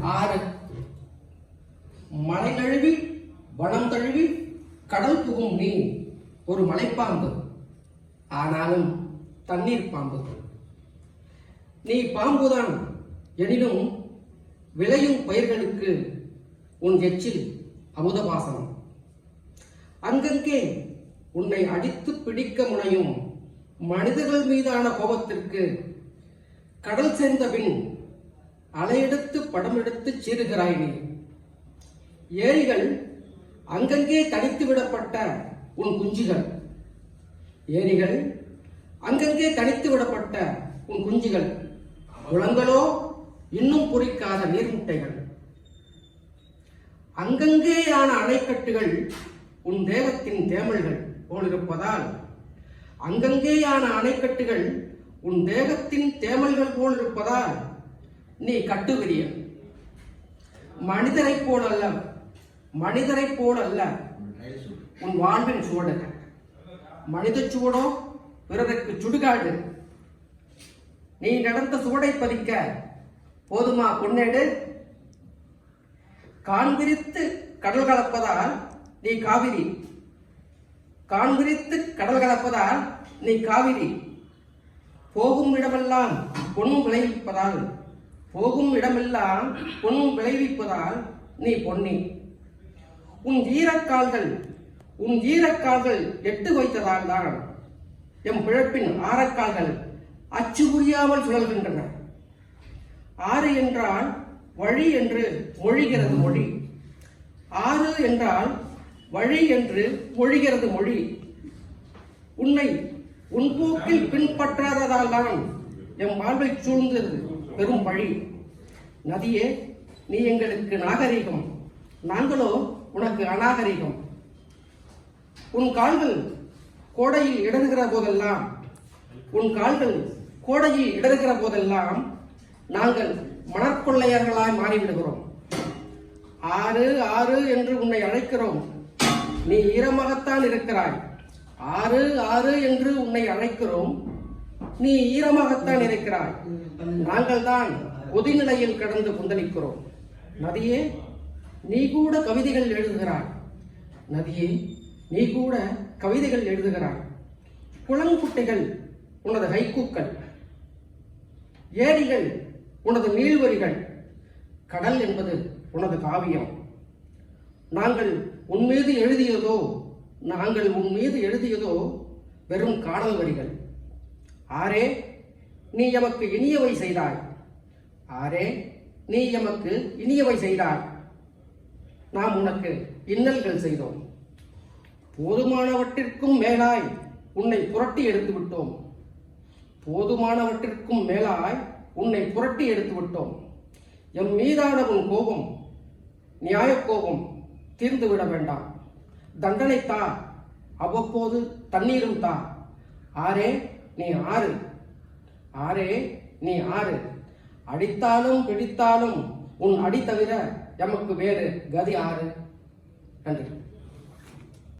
ஆறு. மலை தழுவி வனம் தழுவி கடல் புகும் நீ ஒரு மலைப்பாம்பு. ஆனாலும் தண்ணீர் பாம்பு. நீ பாம்புதான் எனினும் விளையும் பயிர்களுக்கு உன் எச்சில் அமுதபாசனம் அங்கங்கே உன்னை அடித்து பிடிக்க முனையும் மனிதர்கள் மீதான கோபத்திற்கு கடல் சேர்ந்த பின் அலையெடுத்து படம் எடுத்து சீறுகிறாய் நீ. ஏரிகள் அங்கங்கே தனித்து விடப்பட்ட உன் குஞ்சுகள். ஏரிகள் அங்கங்கே தனித்து விடப்பட்ட உன் குஞ்சுகள். குளங்களோ இன்னும் பொறிக்காத நீர்முட்டைகள். அங்கங்கேயான அணைக்கட்டுகள் உன் தேகத்தின் தேமல்கள் போலிருப்பதால் அங்கங்கேயான அணைக்கட்டுகள் உன் தேகத்தின் தேமல்கள் போல் இருப்பதால் நீ கட்டுவிரிய மனிதரைப் போல் அல்ல மனிதரைப் போல் அல்ல உன் வாழ்வின் சுவடு மனித சுவடோ? பிறருக்கு சுடுகாடு. நீ நடந்த சுவடை பதிக்க போதுமா பொன்னேடு? காண்பிரித்து கடல் கலப்பதால் நீ காவிரி. காண்பிரித்து கடல் கலப்பதால் நீ காவிரி. போகும் இடமெல்லாம் பொன் விளைவிப்பதால் போகும் இடமெல்லாம் பொன் விளைவிப்பதால் நீ பொன்னி. உன் ஈரக்கால்கள் உன் ஈரக்கால்கள் எட்டு வைத்ததால் தான் எம் பிழப்பின் ஆரக்கால்கள் அச்சு புரியாமல் சுழல்கின்றன. ஆறு என்றால் வழி என்று மொழிகிறது மொழி. ஆறு என்றால் வழி என்று மொழிகிறது மொழி. உன்னை உன் போக்கில் பின்பற்றாததால் தான் எம் வாழ்வை சூழ்ந்தது. பெரும் வழி நதியே நீ எங்களுக்கு நாகரிகம். நாங்களோ உனக்கு அநாகரிகம். உன் கால்கள் கோடையில் இடறுகிற போதெல்லாம் உன் கால்கள் கோடையில் இடறுகிற போதெல்லாம் நாங்கள் மணற்கொள்ளையர்களாய் மாறிவிடுகிறோம். ஆறு ஆறு என்று உன்னை அழைக்கிறோம். நீ ஈரமாகத்தான் இருக்கிறாய். ஆறு ஆறு என்று உன்னை அழைக்கிறோம். நீ ஈரமாகத்தான் இருக்கிறாய். நாங்கள் தான் பொதுநிலையில் கடந்து கொந்தளிக்கிறோம். நதியே நீ கூட கவிதைகள் எழுதுகிறாய். நதியே நீ கூட கவிதைகள் எழுதுகிறாய். குளங்குட்டைகள் உனது ஹைக்கூக்கள். ஏரிகள் உனது நீள்வரிகள். கடல் என்பது உனது காவியம். நாங்கள் உன் மீது எழுதியதோ நாங்கள் உன் மீது எழுதியதோ வெறும் காடல் வரிகள். ஆரே நீ எமக்கு இனியவை செய்தாய். ஆரே நீ எமக்கு இனியவை செய்தாய். நாம் உனக்கு இன்னல்கள் செய்தோம். போதுமானவற்றிற்கும் மேலாய் உன்னை புரட்டி எடுத்து விட்டோம் போதுமானவற்றிற்கும் மேலாய் உன்னை புரட்டி எடுத்து விட்டோம் எம் மீதான உன் கோபம் நியாய கோபம் தீர்ந்து விட வேண்டாம். தண்டனை தா அவ்வப்போது தண்ணீரும் தா. ஆரே நீ ஆறு. ஆரே நீ ஆறு. அடித்தாலும் பிடித்தாலும் உன் அடி தவிர எமக்கு வேறு கதி ஆறு. நன்றி.